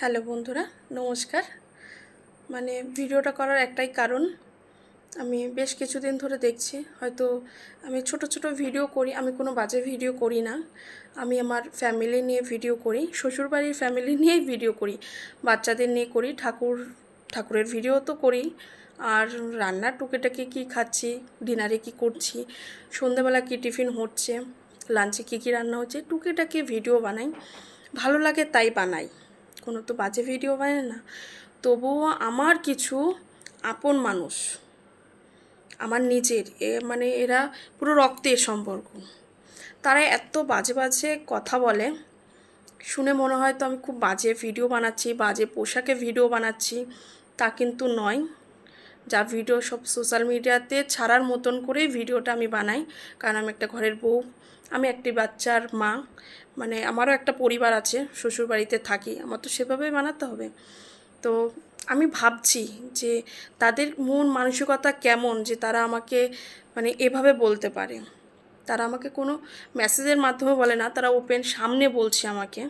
Hello বন্ধুরা, নমস্কার। মানে ভিডিওটা করার একটাই কারণ, আমি বেশ কিছুদিন ধরে দেখছি, হয়তো আমি ছোট ছোট ভিডিও করি, আমি কোনো বাজে ভিডিও করি না। আমি আমার ফ্যামিলি নিয়ে ভিডিও করি, শ্বশুরবাড়ির ফ্যামিলি নিয়েই ভিডিও করি, বাচ্চাদের নিয়ে করি, ঠাকুর, ঠাকুরের ভিডিও তো করি। আর রান্নার টুকেটাকে কী খাচ্ছি ডিনারে কী করছি, সন্ধেবেলা কী টিফিন হচ্ছে লাঞ্চে কী কী রান্না হচ্ছে, টুকেটাকে ভিডিও বানাই, ভালো লাগে তাই বানাই। কোনো তো বাজে ভিডিও বানায় না। তবুও আমার কিছু আপন মানুষ, আমার নিজের, এ মানে এরা পুরো রক্তের সম্পর্ক। তারা এত বাজে বাজে কথা বলে, শুনে মনে হয় তো আমি খুব বাজে ভিডিও বানাচ্ছি, বাজে পোশাকে ভিডিও বানাচ্ছি, তা কিন্তু নয়। যা ভিডিও সব সোশ্যাল মিডিয়াতে ছাড়ার মতন করেই ভিডিওটা আমি বানাই। কারণ আমি একটা ঘরের বউ, আমি একটি বাচ্চার মা মানে আমারও একটা পরিবার আছে, শ্বশুরবাড়িতে থাকি, আমার তো সেভাবেই বানাতে হবে। তো আমি ভাবছি যে তাদের মন মানসিকতা কেমন, যে তারা আমাকে মানে এভাবে বলতে পারে। তারা আমাকে কোনো মেসেজের মাধ্যমে বলে না, তারা ওপেন সামনে বলছে আমাকে।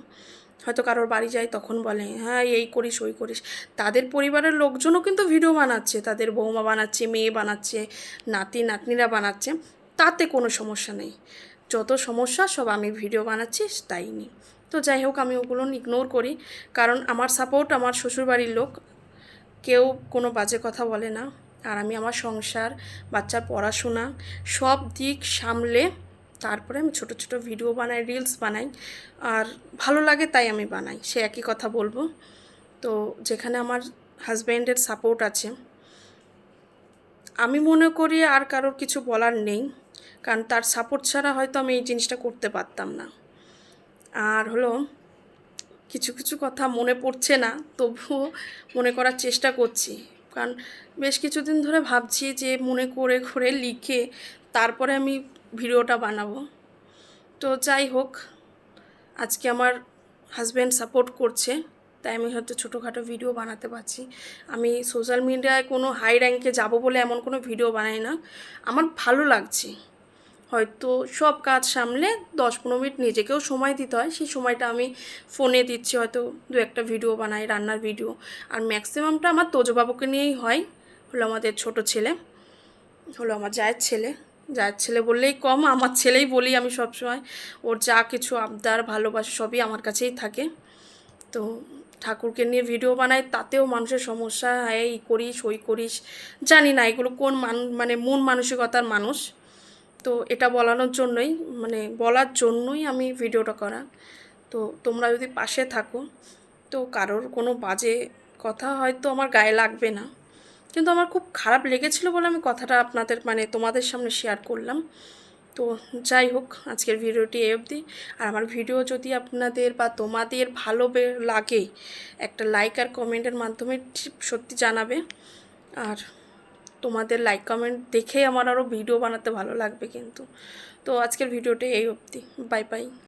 হয়তো কারোর বাড়ি যায় তখন বলে হ্যাঁ এই করিস, ওই করিস। তাদের পরিবারের লোকজনও কিন্তু ভিডিও বানাচ্ছে, তাদের বৌমা বানাচ্ছে, মেয়ে বানাচ্ছে, নাতি, নাতনিরা বানাচ্ছে, তাতে কোনো সমস্যা নেই। যত সমস্যা, সব আমি ভিডিও বানাচ্ছি, তাই নিয়ে তো যাই হোক, আমি ওগুলো ইগনোর করি, কারণ আমার সাপোর্ট আমার শ্বশুরবাড়ির লোক। কেউ কোনো বাজে কথা বলে না। আর আমি আমার সংসার, বাচ্চার পড়াশোনা, সব দিক সামলে তারপরে আমি ছোট ছোট ভিডিও বানাই রিলস বানাই। আর ভালো লাগে তাই আমি বানাই, সে একই কথা বলব। তো যেখানে আমার হাজব্যান্ডের সাপোর্ট আছে। আমি মনে করি আর কারোর কিছু বলার নেই, কারণ তার সাপোর্ট ছাড়া হয়তো আমি এই জিনিসটা করতে পারতাম না। আর হলো, কিছু কিছু কথা মনে পড়ছে না, তবুও মনে করার চেষ্টা করছি। কারণ বেশ কিছুদিন ধরে ভাবছি যে মনে করে করে লিখে, তারপরে আমি ভিডিওটা বানাবো। তো যাই হোক, আজকে আমার হাজব্যান্ড সাপোর্ট করছে, তাই আমি হয়তো ছোটোখাটো ভিডিও বানাতে পারছি। আমি সোশ্যাল মিডিয়ায় কোনো হাই র্যাঙ্কে যাব বলে এমন কোনো ভিডিও বানাই না। আমার ভালো লাগছে। হয়তো সব কাজ সামলে দশ পনেরো মিনিট নিজেকেও সময় দিতে হয়, সেই সময়টা আমি ফোনে দিচ্ছি, হয়তো দু একটা ভিডিও বানাই, রান্নার ভিডিও আর ম্যাক্সিমামটা আমার তোজবাবুকে নিয়েই হয়, হলো আমাদের ছোট ছেলে, হলো আমার জায়ের ছেলে। জায়ের ছেলে বললেই কম, আমার ছেলেই বলি আমি সবসময়। ওর যা কিছু আবদার, ভালোবাসা সবই আমার কাছেই থাকে। তো ঠাকুরকে নিয়ে ভিডিও বানাই, তাতেও মানুষের সমস্যা, এই করিস, ওই করিস, জানি না এগুলো কোন মান মানে মন মানসিকতার মানুষ। তো এটা বলানোর জন্যই মানে বলার জন্যই আমি ভিডিওটা করা। তো তোমরা যদি পাশে থাকো, তো কারোর কোনো বাজে কথা হয়তো আমার গায়ে লাগবে না। কিন্তু আমার খুব খারাপ লেগেছিলো বলে আমি কথাটা আপনাদের মানে তোমাদের সামনে শেয়ার করলাম। তো যাই হোক, আজকের ভিডিওটি এ অবধি। আর আমার ভিডিও যদি আপনাদের বা তোমাদের ভালো লাগে, একটা লাইক আর কমেন্টের মাধ্যমে সত্যি জানাবে। আর তোমাদের লাইক কমেন্ট দেখে আমার আরও ভিডিও বানাতে ভালো লাগবে কিন্তু। তো আজকের ভিডিওটি এই অবধি। Bye bye